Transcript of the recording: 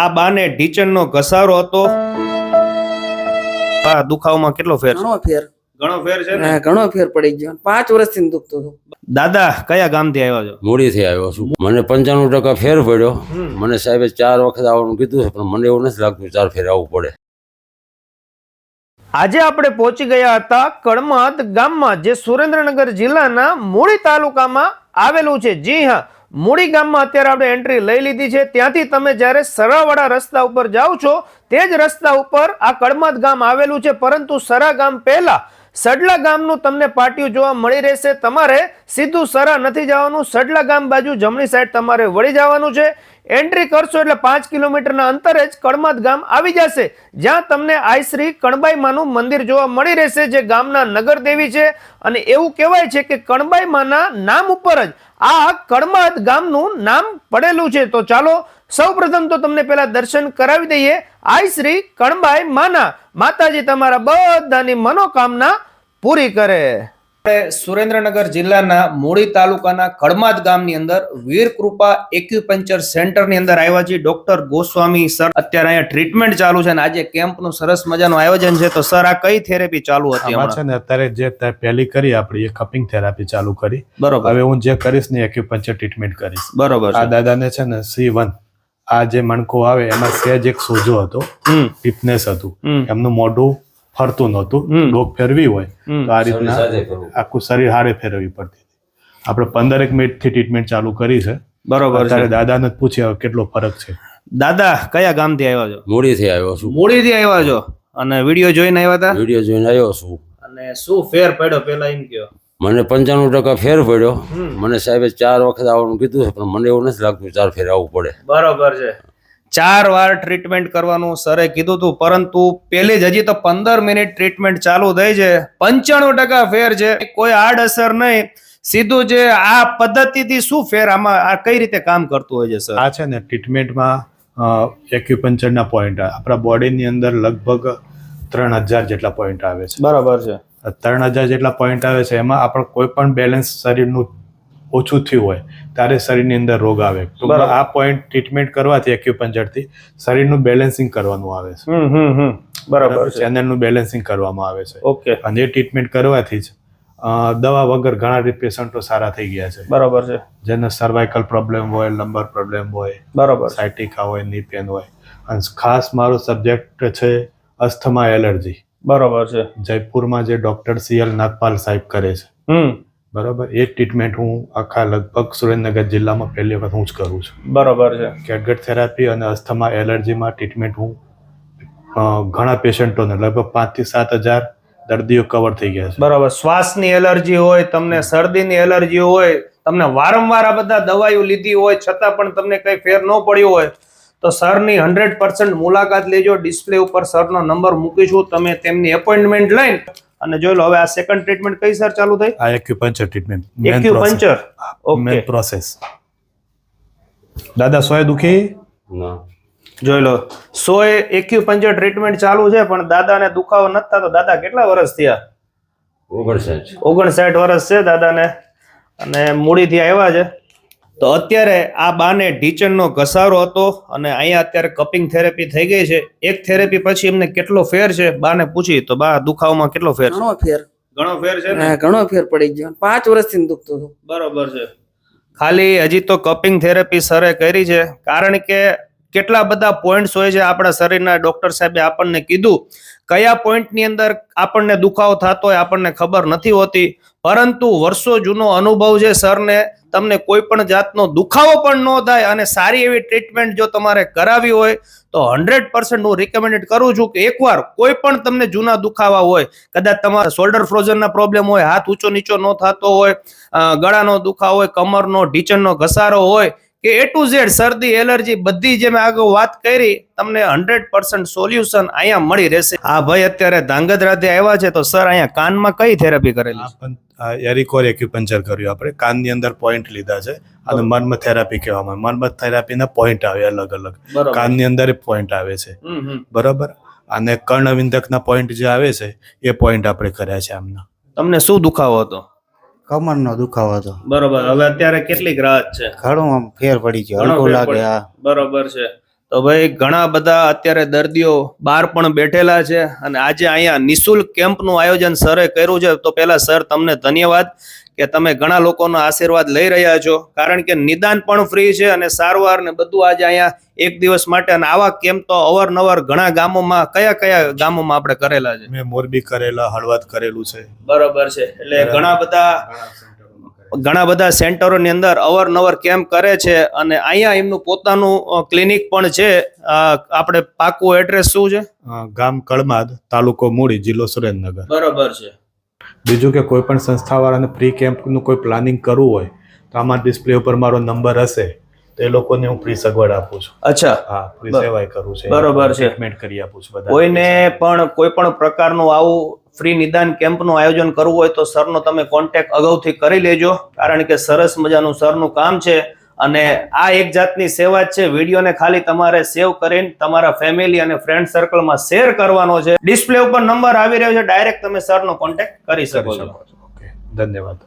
આ બાને ઢીચણનો ઘસારો હતો. આ દુખાવામાં કેટલો ફેર ઘણો ફેર. ઘણો ફેર છે ને? ઘણો ફેર પડી ગયો. પાંચ વર્ષથી દુખતો હતો. દાદા કયા ગામથી આવ્યા છો? મૂડીથી આવ્યો છું. મને પંચાણું ટકા ફેર પડ્યો. મને સાહેબે ચાર વખત આવવાનું કીધું છે પણ મને એવું નથી લાગતું ચાર ફેર આવવું પડે. આજે આપણે પહોંચી ગયા હતા કડમત ગામમાં જે સુરેન્દ્રનગર જિલ્લાના મૂળી તાલુકામાં આવેલું છે. જી હા મૂળી ગામમાં અત્યારે આપણે એન્ટ્રી લઈ લીધી છે. ત્યાંથી તમે જ્યારે સરાવાળા રસ્તા ઉપર જાઓ છો તે જ રસ્તા ઉપર આ કડમત ગામ આવેલું છે, પરંતુ સરા ગામ પહેલા સડલા ગામનું તમને પાટિયું જોવા મળી રહેશે. તમારે સીધું સરા નથી જવાનું, સડલા ગામ બાજુ જમણી સાઈડ તમારે વળી જવાનું છે. એન્ટ્રી કરશો એટલે પાંચ કિલોમીટરના અંતરે જ કડમત ગામ આવી જશે, જ્યાં તમને આઈશ્રી કણબાઈ માનું મંદિર જોવા મળી રહેશે, જે ગામના નગરદેવી છે. અને એવું કહેવાય છે કે કણબાઈ માના નામ ઉપર જ આ કડમત ગામનું નામ પડેલું છે. તો ચાલો સૌપ્રથમ તો તમને પહેલાં દર્શન કરાવી દઈએ. આઈ શ્રી કણબાઈ માના. માતાજી તમારા બધાની મનોકામના પૂરી કરે. સુરેન્દ્રનગર જિલ્લાના મૂળી તાલુકાના કડમાદ ગામની અંદર વીર કૃપા એક્યુપંચર સેન્ટરની અંદર આવ્યા છે ડોક્ટર ગોસ્વામી સર. અત્યારે અહીંયા ટ્રીટમેન્ટ ચાલુ છે અને આજે કેમ્પનું સરસ મજાનું આયોજન છે. તો સર આ કઈ થેરેપી ચાલુ હતી છે ને અત્યારે જે પહેલી કરી આપણી એ કપિંગ થેરાપી ચાલુ કરી. બરોબર. હવે હું જે કરીશ ને એક્યુપંચર ટ્રીટમેન્ટ કરીશ. બરોબર આ દાદાને છે ને સી વન આ જે મણકો આવે એમાં સહેજ એક સોજો હતો. ફિટનેસ ટીપનેસ હતું. એમનું મોઢું ફરતું નહોતું. ડોક ફેરવી હોય તો આ રીતના આખું શરીર હારે ફેરવવી પડતી હતી. આપણે પંદરેક મિનિટથી ટ્રીટમેન્ટ ચાલુ કરી છે. બરોબર ત્યારે દાદાને જ પૂછ્યા કેટલો ફરક છે. દાદા કયા ગામથી આવ્યા છો? મૂડીથી આવ્યો છું. મૂળીથી આવ્યા છો? અને વીડિયો જોઈને આવ્યા હતા? વીડિયો જોઈને આવ્યો છું. અને શું ફેર પડ્યો પેલા એમ કયો? મને પંચાણું ટકા ફેર પડ્યો. મને સાહેબે ચાર વખત આવવાનું કીધું છે પણ મને એવું નથી લાગતું ચાર ફેર આવવું પડે. બરોબર છે. ચાર વાર ટ્રીટમેન્ટ કરવાનું સરે કીધું હતું પરંતુ પેલી જ હજી તો પંદર મિનિટ ટ્રીટમેન્ટ ચાલુ થઈ છે. પંચાણું ટકા ફેર છે. કોઈ આડઅસર નહીં. સીધું જે આ પદ્ધતિથી શું ફેર આમાં આ કઈ રીતે કામ કરતું હોય છે સર? આ છે ને ટ્રીટમેન્ટમાં એક્યુપંચરના પોઈન્ટ આપણા બોડીની અંદર લગભગ ત્રણ હજાર જેટલા પોઈન્ટ આવે છે. બરાબર છે. ત્રણ હજાર જેટલા પોઈન્ટ આવે છે એમાં આપણે કોઈ પણ બેલેન્સ શરીરનું ઓછું થયું હોય ત્યારે શરીરની અંદર રોગ આવે. તો આ પોઈન્ટ ટ્રીટમેન્ટ કરવાથી એક્યુપંચરથી શરીરનું બેલેન્સિંગ કરવાનું આવે છે. બરોબર છે. ચેનલનું બેલેન્સિંગ કરવામાં આવે છે. ઓકે. અને એ ટ્રીટમેન્ટ કરવાથી જ દવા વગર ઘણા પેશન્ટો સારા થઈ ગયા છે. બરાબર છે. જેને સર્વાઇકલ પ્રોબ્લેમ હોય લંબર પ્રોબ્લેમ હોય બરાબર સાયટિકા હોયની પેન હોય. અને ખાસ મારો સબ્જેક્ટ છે અસ્થમા એલર્જી. બરોબર છે. જયપુરમાં જે ડોક્ટર સીએલ નાગપાલ સાહેબ કરે છે. બરાબર? એ ટ્રીટમેન્ટ હું આખા લગભગ સુરેન્દ્રનગર જિલ્લામાં પહેલી વખત હું જ કરું છું. બરોબર છે. કેટગટ થેરાપી અને અસ્થમા એલર્જીમાં ટ્રીટમેન્ટ હું ઘણા પેશન્ટોને લગભગ પાંચથી સાત હજાર દર્દીઓ કવર થઈ ગયા છે. બરાબર. શ્વાસની એલર્જી હોય તમને શરદીની એલર્જી હોય તમને વારંવાર આ બધા દવાઈઓ લીધી હોય છતાં પણ તમને કઈ ફેર ન પડ્યો હોય તો સરની હંડ્રેડ પર્સન્ટ મુલાકાત લેજો. ડિસ્પ્લે ઉપર સરનો નંબર મૂકીશું. તમે તેમની એપોઇન્ટમેન્ટ લઈને અને જોઈ લો હવે આ સેકન્ડ ટ્રીટમેન્ટ કઈ સર ચાલુ થઈ? આ acupuncture treatment acupuncture man okay process દાદા સોય દુખી? ના. જોઈ લો સો એક્યુપંચર ટ્રીટમેન્ટ ચાલુ છે પણ દાદાને દુખાવો નથી થતો. દાદા કેટલા વર્ષ થયા? ઓગણસાઠ. ઓગણસાઠ વર્ષ છે દાદાને. અને મૂડીથી આવ્યા છે. તો અત્યારે આ બાને ઢીચણનો ઘસારો હતો અને અહીંયા અત્યારે કપિંગ થેરેપી થઈ ગઈ છે. એક થેરેપી પછી એમને કેટલો ફેર છે? બાને પૂછી. તો બા દુખાવામાં કેટલો ફેર છે? ઘણો ફેર. ઘણો ફેર છે ને? ઘણો ફેર પડી ગયો. પાંચ વર્ષથી દુખતો હતો. બરોબર છે. ખાલી હજી તો કપિંગ થેરેપી સરે કરી છે. કારણ કે કેટલા બધા પોઈન્ટ્સ હોય છે આપણા શરીરના ડોક્ટર સાહેબે આપણને કીધું. કયા પોઈન્ટની અંદર આપણને દુખાવો થતો હોય આપણને ખબર નથી હોતી. પરંતુ વર્ષો જૂનો અનુભવ છે સરને, તમને કોઈ પણ જાતનો દુખાવો પણ ન થાય અને સારી એવી ટ્રીટમેન્ટ જો તમારે કરાવી હોય, તો હંડ્રેડ પર્સન્ટ હું રિકમેન્ડેડ કરું છું કે એકવાર કોઈ પણ તમને જૂના દુખાવા હોય, કદાચ તમારા શોલ્ડર ફ્રોઝનના પ્રોબ્લેમ હોય, હાથ ઊંચો નીચો ન થતો હોય ગળાનો દુખાવો હોય, કમરનો, ઢીચણનો ઘસારો હોય કે એ ટુ ઝેડ શરદી એલર્જી બધી જે મેં આગળ વાત કરી તમને હંડ્રેડ પર્સન્ટ સોલ્યુશન અહીંયા મળી રહેશે. આ ભાઈ અત્યારે ધાંગધ્રાથી આવ્યા છે તો સર અહીંયા કાનમાં કઈ થેરાપી કરેલી એરિકોર એક્યુપંચર કર્યું આપણે. કાનની અંદર પોઈન્ટ લીધા છે અને મર્મ થેરાપી કહેવામાં. મર્મ થેરાપીના પોઈન્ટ આવે અલગ અલગ. કાનની અંદર પોઈન્ટ આવે છે. બરાબર? અને કર્ણવિંદકના પોઈન્ટ જે આવે છે એ પોઈન્ટ આપણે કર્યા છે આમના. તમને શું દુખાવો હતો? કમરનો દુખાવો હતો. બરોબર. હવે અત્યારે કેટલીક રાહત છે? ઘણું આમ ફેર પડી ગયો. હલકો લાગે હા બરોબર છે. તો ભાઈ ઘણા બધા અત્યારે દર્દીઓ બહાર પણ બેઠેલા છે અને આજે અહીંયા નિઃશુલ્ક કેમ્પનું આયોજન સરે કર્યું છે. તો પહેલાં સર તમને ધન્યવાદ કે તમે ઘણા લોકોનો આશીર્વાદ લઈ રહ્યા છો. કારણ કે નિદાન પણ ફ્રી છે અને સારવાર ને બધું આજે અહીંયા એક દિવસ માટે અને આવા કેમ્પ તો અવારનવાર ઘણા ગામોમાં કયા કયા ગામોમાં આપણે કરેલા છે? મેં મોરબી કરેલા હળવદ કરેલું છે. બરોબર છે. એટલે ઘણા બધા ઘણા બધા સેન્ટરોની અંદર અવારનવાર કેમ્પ કરે છે અને અહીંયા એમનું પોતાનું ક્લિનિક પણ છે. આપણે પાકું એડ્રેસ શું છે? ગામ કળમાદ તાલુકો મૂળી જિલ્લો સુરેન્દ્રનગર. બરોબર છે. બીજું કે કોઈ પણ સંસ્થાવાળાને ફ્રી કેમ્પનું કોઈ પ્લાનિંગ કરવું હોય તો આમાં ડિસ્પ્લે ઉપર મારો નંબર હશે. તો એ લોકોને હું ફ્રી સગવડ આપું છું. અચ્છા. હા ફ્રી સેવાય કરું છું બરોબર છે. ટ્રીટમેન્ટ કરી આપું છું બધા કોઈને પણ કોઈ પણ પ્રકારનું આવું ફ્રી નિદાન કેમ્પનું આયોજન કરવું હોય તો સરનો તમે કોન્ટેક્ટ અગાઉથી કરી લેજો. કારણ કે સરસ મજાનું સરનું કામ છે અને આ એક જાતની સેવા જ છે. વિડીયોને ખાલી તમારે સેવ કરીને તમારા ફેમિલી અને ફ્રેન્ડ સર્કલમાં શેર કરવાનો છે. ડિસ્પ્લે ઉપર નંબર આવી રહ્યો છે. ડાયરેક્ટ તમે સરનો કોન્ટેક્ટ કરી શકો છો. શકો છો. ઓકે ધન્યવાદ.